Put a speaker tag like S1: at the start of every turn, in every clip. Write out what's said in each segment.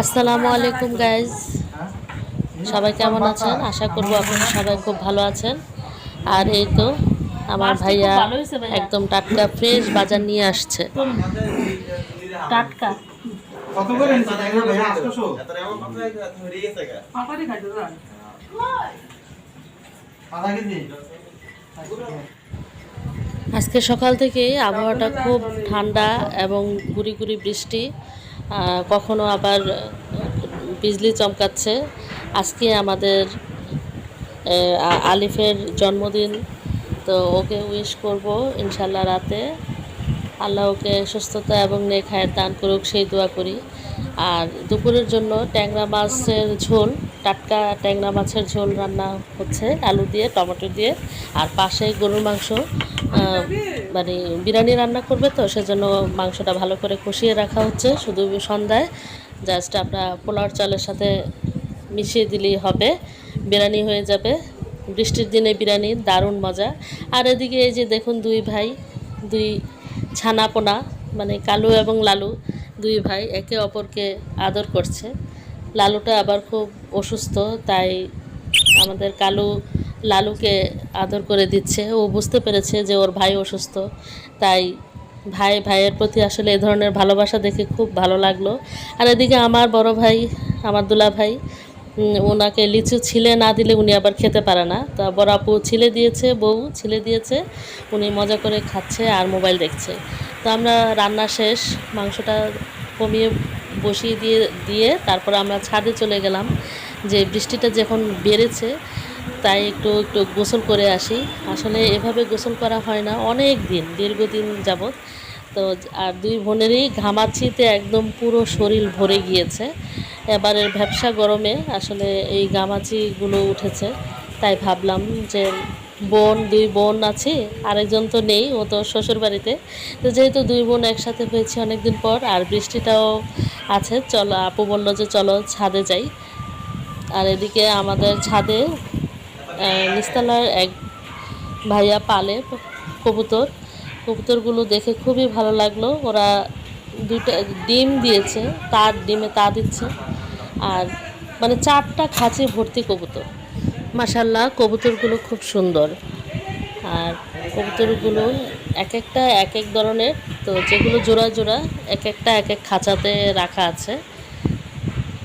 S1: আসসালামু আলাইকুম গাইজ সবাই কেমন আছেন? আশা করব আপনারা সবাই খুব ভালো আছেন। আর এই তো আমার ভাইয়া একদম টাটকা ফ্রেশ বাজার নিয়ে আসছে। টাটকা।
S2: কত করে নিচ্ছে তাই ভাই 800 আধা কেজি।
S1: আজকে সকাল থেকে আবহাওয়াটা খুব ঠান্ডা এবং গুড়ি গুড়ি বৃষ্টি। কখনো আবার বিজলি চমকাচ্ছে। আজকে আমাদের আলিফের জন্মদিন, তো ওকে উইশ করব ইনশাল্লাহ রাতে। আল্লাহ ওকে সুস্থতা এবং নেখায় দান করুক, সেই দোয়া করি। আর দুপুরের জন্য ট্যাংরা মাছের ঝোল টাটকা ট্যাংরা মাছের ঝোল রান্না হচ্ছে, আলু দিয়ে, টমেটো দিয়ে, আর পাশে গরুর মাংস মানে বিরিয়ানি রান্না করবে তো, সেজন্য মাংসটা ভালো করে কষিয়ে রাখা হচ্ছে শুধু সন্ধ্যায়। জাস্ট আমরা পোলার চালের সাথে মিশিয়ে দিলেই হবে, বিরিয়ানি হয়ে যাবে। বৃষ্টির দিনে বিরিয়ানি দারুণ মজা। আর এদিকে এই যে দেখুন দুই ভাই, দুই ছানাপোনা মানে কালু এবং লালু, দুই ভাই একে অপরকে আদর করছে। লালুটা আবার খুব অসুস্থ, তাই আমাদের কালু লালুকে আদর করে দিচ্ছে। ও বুঝতে পেরেছে যে ওর ভাই অসুস্থ, তাই ভাই, ভাইয়ের প্রতি আসলে এ ধরনের ভালোবাসা দেখে খুব ভালো লাগল। আর এদিকে আমার বড় ভাই, আমার দুলা ভাই ওনাকে লিচু ছিলে না দিলে উনি আবার খেতে পারে না। তা বড় আপু ছিলে দিয়েছে, বউ ছিলে দিয়েছে, উনি মজা করে খাচ্ছে আর মোবাইল দেখছে। তো আমরা রান্না শেষ, মাংসটা কমিয়ে বসিয়ে দিয়ে দিয়ে তারপর আমরা ছাদে চলে গেলাম। যে বৃষ্টিটা যখন বেড়েছে, তাই একটু একটু গোসল করে আসি। আসলে এভাবে গোসল করা হয় না, অনেক দিন, দীর্ঘদিন যাবৎ। তো, আর দুই বোনেরই ঘামাচিতে একদম পুরো শরীর ভরে গিয়েছে। এবারের ভ্যাবসা গরমে আসলে এই গামাচিগুলো উঠেছে। তাই ভাবলাম যে বোন, দুই বোন আছে, আরেকজন তো নেই, ও তো শ্বশুর বাড়িতে তো যেহেতু দুই বোন একসাথে হয়েছে অনেকদিন পর, আর বৃষ্টিটাও আছে, চলো, আপু বলল যে চলো ছাদে যাই। আর এদিকে আমাদের ছাদে নিস্তালার এক ভাইয়া পালে, কবুতর। কবুতরগুলো দেখে খুবই ভালো লাগল। ওরা দুটা ডিম দিয়েছে, তার ডিমে তা দিচ্ছে। আর মানে চারটা খাঁচে ভর্তি কবুতর। মাসাল্লাহ কবুতরগুলো খুব সুন্দর। আর কবুতরগুলো এক একটা এক এক ধরনের। তো যেগুলো জোড়া জোড়া এক একটা এক এক খাঁচাতে রাখা আছে।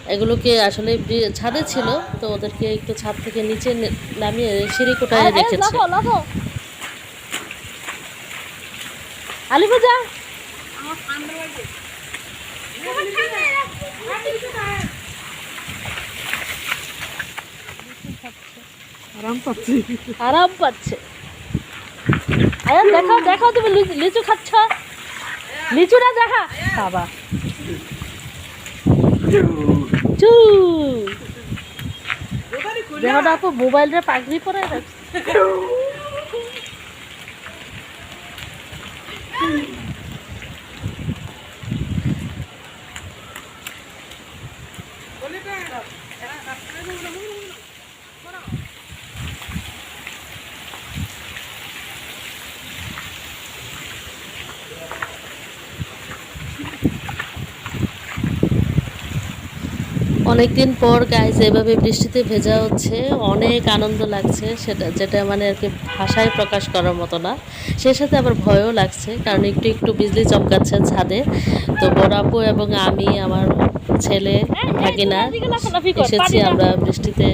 S1: এগুলোকে আসলে ছাদে ছিল তো ওদেরকে একটু ছাদ থেকে নিচে নামিয়ে সিঁড়ি কোটায় রেখেছে।
S2: আরাম পাচ্ছি।
S1: আরাম পাচ্ছে। আরে দেখাও দেখাও তুমি লিচু- লিচু খাচ্ছ? লিচু না দেখা। বাবা। চু। না আপু মোবাইলটা পাগড়ি পরে অনেকদিন পর গাইজ এভাবে বৃষ্টিতে ভেজা হচ্ছে। অনেক আনন্দ লাগছে সেটা, যেটা মানে আর কি ভাষায় প্রকাশ করার মতো না। সেই সাথে আবার ভয়ও লাগছে, কারণ একটু একটু বিজলি চমকাচ্ছে ছাদে। তো বড় আপু এবং আমি, আমার ছেলে ভাগিনা এসেছি আমরা বৃষ্টিতে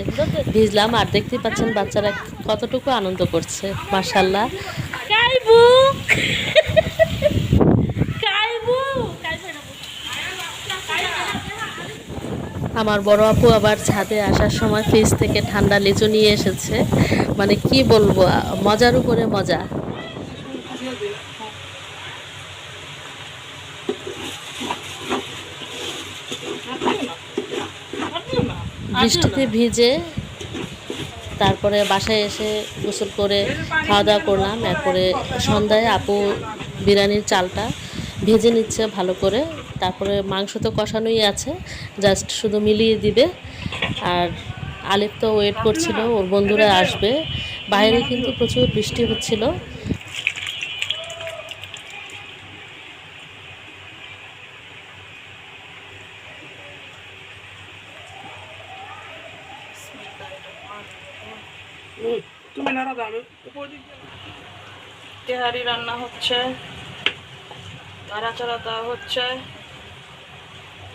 S1: ভিজলাম। আর দেখতেই পাচ্ছেন বাচ্চারা কতটুকু আনন্দ করছে মার্শাল্লাহ আমার বড় আপু আবার ছাদে আসার সময় ফ্রিজ থেকে ঠান্ডা লিচু নিয়ে এসেছে। মানে কি বলব, মজার উপরে মজা। বৃষ্টিতে ভিজে তারপরে বাসায় এসে গোসল করে খাওয়া দাওয়া করলাম। এরপরে সন্ধ্যায় আপু বিরিয়ানির চালটা ভেজে নিচ্ছে ভালো করে। তারপরে মাংস তো কষানোই আছে জাস্ট শুধু মিলিয়ে দিবে। আর আলেপ তো ওয়েট করছিল ওর বন্ধুরা আসবে। বাইরে কিন্তু প্রচুর বৃষ্টি হচ্ছিল।
S3: তেহারি রান্না হচ্ছে নাড়াচাড়া দেওয়া হচ্ছে।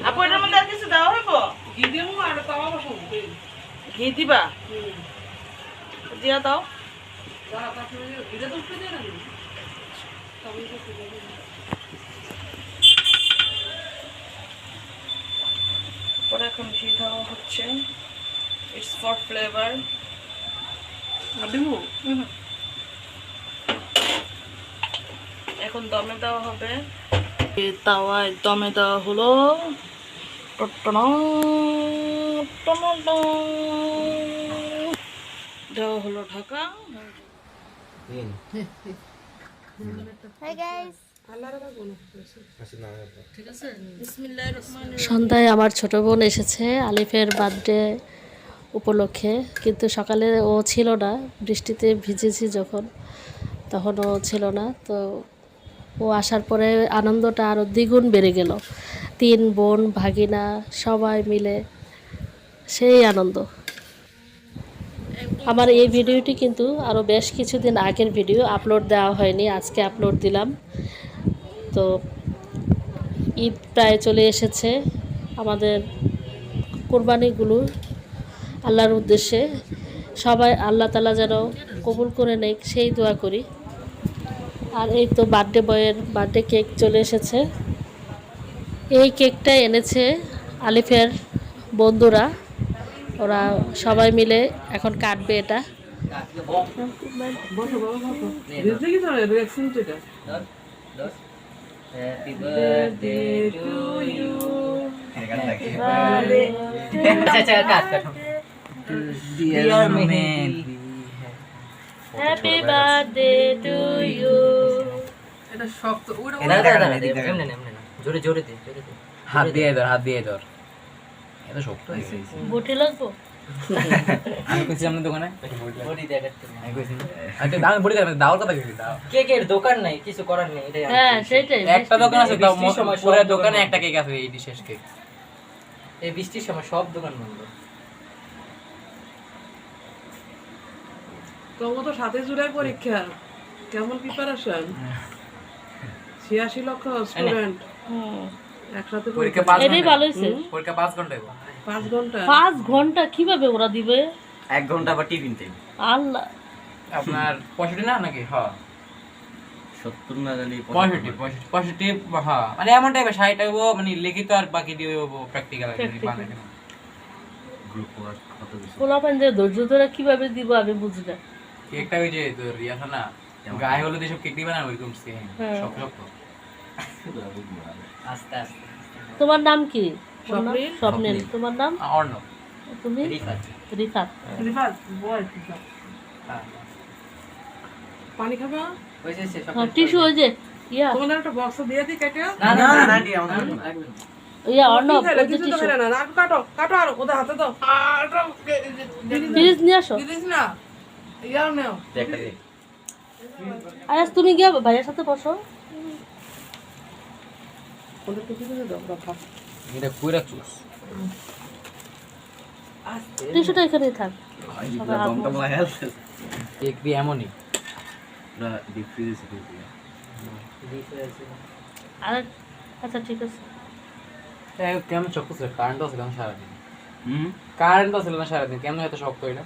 S3: আপু এটার মধ্যে আর কিছু দেওয়া হইব? ঘি দেবো আর তাওয়া বসাবো ঘি দিবা? দিয়া দাও। পরে এখন ঘি দেওয়া হচ্ছে। ইটস ফর ফ্লেভার এখন দমে দেওয়া হবে। তাওয়ায় দমে দেওয়া হলো।
S1: সন্ধ্যায় আমার ছোট বোন এসেছে আলিফের বার্থডে উপলক্ষে, কিন্তু সকালে ও ছিল না, বৃষ্টিতে ভিজেছি যখন, তখন ও ছিল না, তো ও আসার পরে আনন্দটা আরও দ্বিগুণ বেড়ে গেল। তিন বোন, ভাগিনা, সবাই মিলে সেই আনন্দ। আমার এই ভিডিওটি কিন্তু আরও বেশ কিছুদিন আগের ভিডিও, আপলোড দেওয়া হয়নি, আজকে আপলোড দিলাম। তো ঈদ প্রায় চলে এসেছে। আমাদের কোরবানিগুলো আল্লাহর উদ্দেশ্যে সবাই আল্লাহ তালা যেন কবুল করে নেয় সেই দোয়া করি। আর এই তো বার্থডে বয়ের বার্থডে কেক চলে এসেছে। এই কেকটা এনেছে আলিফের বন্ধুরা। ওরা সবাই মিলে এখন কাটবে এটা।
S4: Happy birthday to you.
S3: এটা শক্ত ওটা
S4: এনা দাদা দাদা এমনে না এমনে না জোরে জোরে দে জোরে দে।
S5: হাত দিয়ে ধর হাত দিয়ে ধর। এটা শক্ত গেছে।
S1: লাগবো?
S5: আমি কইছি আপনার দোকানে?
S4: বডি দে
S5: আমি কইছি আচ্ছা আমি বলি দেবেন দাওয়ার কথা কইছি দাও।
S4: কেকের দোকান নাই কিছু করার নেই এটাই
S1: হ্যাঁ সেটাই
S5: একটা দোকান আছে তাও
S4: বৃষ্টির সময় সব
S5: পুরো
S4: দোকানে
S5: একটা কেক আছে এই শেষ কেক।
S4: এই বৃষ্টির সময় সব দোকান বন্ধ।
S3: তোমার তো সাথে জুলাই পরীক্ষা কেমন প্রিপারেশন ছিয়াশি লক্ষ স্টুডেন্ট একসাথে
S5: পরীক্ষা পাঁচ
S1: এটাই
S5: ঘণ্টা।
S1: ভালো হয়েছে?
S5: পরীক্ষা পাঁচ ঘণ্টা
S3: পাঁচ ঘণ্টা।
S1: পাঁচ ঘণ্টা কীভাবে ওরা দিবে?
S6: এক ঘণ্টা বা টিফিন টাইম
S1: আল্লাহ।
S5: আপনার পঁয়ষট্টি না নাকি? হ্যাঁ।
S6: সত্তর না জানি
S5: পঁয়ষট্টি পঁয়ষট্টি পঁয়ষট্টি হ্যাঁ। মানে এমন টাইপের ষাট হইবো মানে লিখিত আর বাকি দিয়ে হইবো প্র্যাকটিক্যাল
S6: গ্রুপ ওয়ার্ক কত কিছু।
S1: পোলাপান যে ধৈর্য ধরে কীভাবে দিব আমি বুঝি না।
S5: কেকটা ওই যে তোর ইয়ে না গায়ে হলুদ এসব কেক দিবে না ওইরকম সেম
S1: হ্যাঁ।
S5: শক্ত শক্ত।
S4: আস্তে আস্তে।
S1: তোমার নাম কি?
S3: স্বপ্নিল।
S1: স্বপ্নিল। তোমার নাম?
S5: অর্ণব।
S1: তুমি?
S4: রিফাত।
S1: রিফাত।
S4: হ্যাঁ।
S3: পানি খাবা?
S4: সে
S1: হ্যাঁ টিস্যু ওই যে ইয়া।
S3: তোমাদের একটা বক্স দিয়ে দিই কেটে
S4: না না না না না, লাগবে না।
S1: ইয়া অর্ণব ওই যে টিস্যু।
S3: খেলে না কাটো কাটো আর ওদের হাতে দাও। আর
S1: ফ্রিজ নিয়ে আসো।
S3: দিদিস না ইয়ার নেও।
S6: একটা দে।
S1: আয়াস তুমি গিয়ে ভাইয়ের সাথে বসো।
S5: এটা
S1: টিস্যুটা এখানেই থাক।
S5: কেক দিয়ে এমনই।
S1: আর আচ্ছা ঠিক আছে।
S5: কেমন শক্ত ছিল? না সারাদিন।
S6: হুম?
S5: কারেন্ট ছিল না সারাদিন। কেমন এত শক্ত এটা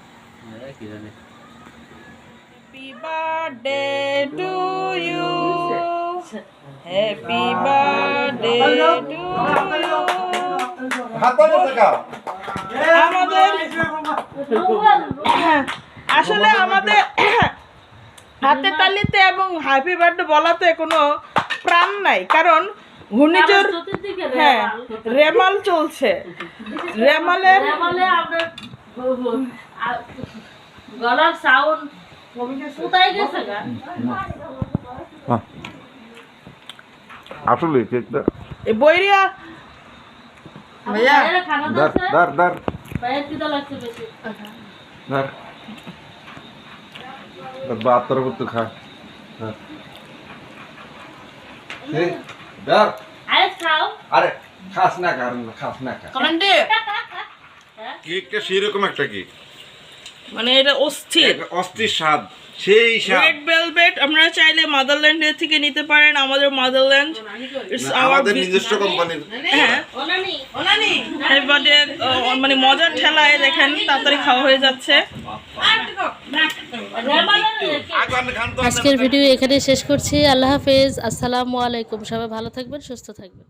S6: এ, কি জানি।
S3: Happy birthday to you. Happy birthday to you. আমাদের আসলে আমাদের হাতে তালিতে এবং হ্যাপি বার্থডে বলাতে কোনো প্রাণ নাই কারণ ঘূর্ণিঝড় হ্যাঁ রেমাল চলছে
S1: আ- গলার সাউন্ড
S7: আসলে কেকটা
S3: এই বইরিয়া। ভাইয়া।
S7: দার দার দার
S1: লাগছে
S7: দার বাহাত্তর করতে খা। দার। আরে খাস না কারণ খাস না খা।
S3: কমেন্টে।
S7: কেকটা সেরকম একটা কেক।
S3: মানে এটা অস্থির।
S7: অস্থির স্বাদ। সেই
S3: রেড ভেলভেট আপনারা চাইলে মাদারল্যান্ডের থেকে নিতে পারেন আমাদের মাদারল্যান্ড ইটস
S7: আমাদের নিজস্ব কোম্পানির
S3: হ্যাঁ। মানে মজার ঠেলায় দেখেন তাড়াতাড়ি খাওয়া হয়ে যাচ্ছে।
S1: আজকের ভিডিও এখানে শেষ করছি। আল্লাহ হাফেজ। আসসালামু আলাইকুম। সবাই ভালো থাকবেন সুস্থ থাকবেন।